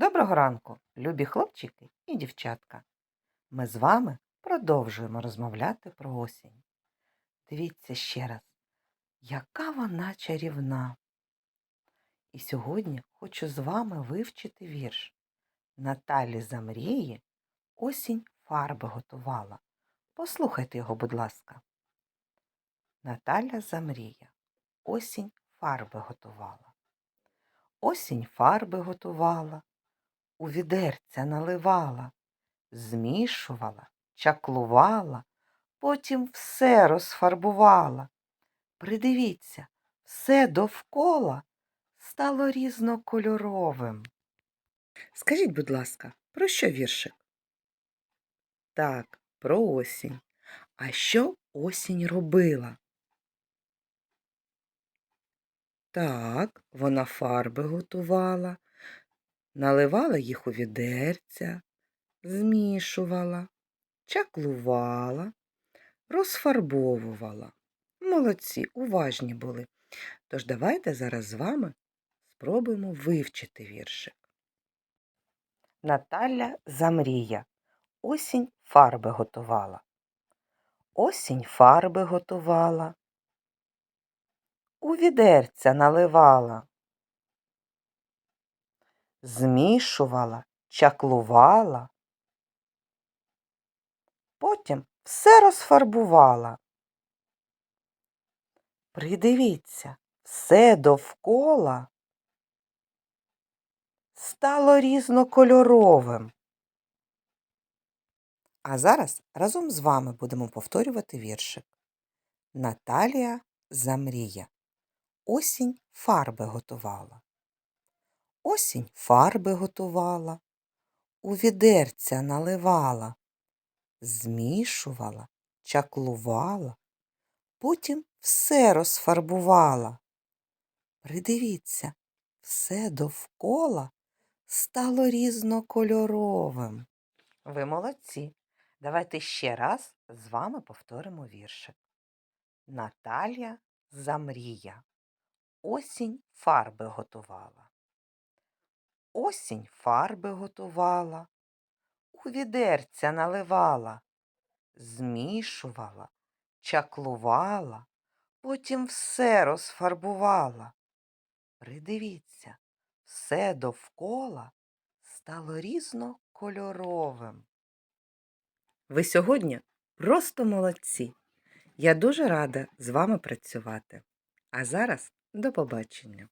Доброго ранку, любі хлопчики і дівчатка. Ми з вами продовжуємо розмовляти про осінь. Дивіться ще раз, яка вона чарівна. І сьогодні хочу з вами вивчити вірш. Наталі Замрії осінь фарби готувала. Послухайте його, будь ласка. Наталя Замрія. Осінь фарби готувала. Осінь фарби готувала, у відерця наливала, змішувала, чаклувала, потім все розфарбувала. Придивіться, все довкола стало різнокольоровим. Скажіть, будь ласка, про що віршик? Так, про осінь. А що осінь робила? Так, вона фарби готувала, наливала їх у відерця, змішувала, чаклувала, розфарбовувала. Молодці, уважні були. Тож давайте зараз з вами спробуємо вивчити віршик. Наталя Замрія. Осінь фарби готувала. Осінь фарби готувала. У відерця наливала. Змішувала, чаклувала. Потім все розфарбувала. Придивіться, все довкола стало різнокольоровим. А зараз разом з вами будемо повторювати віршик. Наталія Замрія. Осінь фарби готувала. Осінь фарби готувала, у відерця наливала, змішувала, чаклувала, потім все розфарбувала. Придивіться, все довкола стало різнокольоровим. Ви молодці. Давайте ще раз з вами повторимо віршик. Наталія Замрія. Осінь фарби готувала. Осінь фарби готувала, у відерця наливала, змішувала, чаклувала, потім все розфарбувала. Придивіться, все довкола стало різнокольоровим. Ви сьогодні просто молодці. Я дуже рада з вами працювати. А зараз до побачення.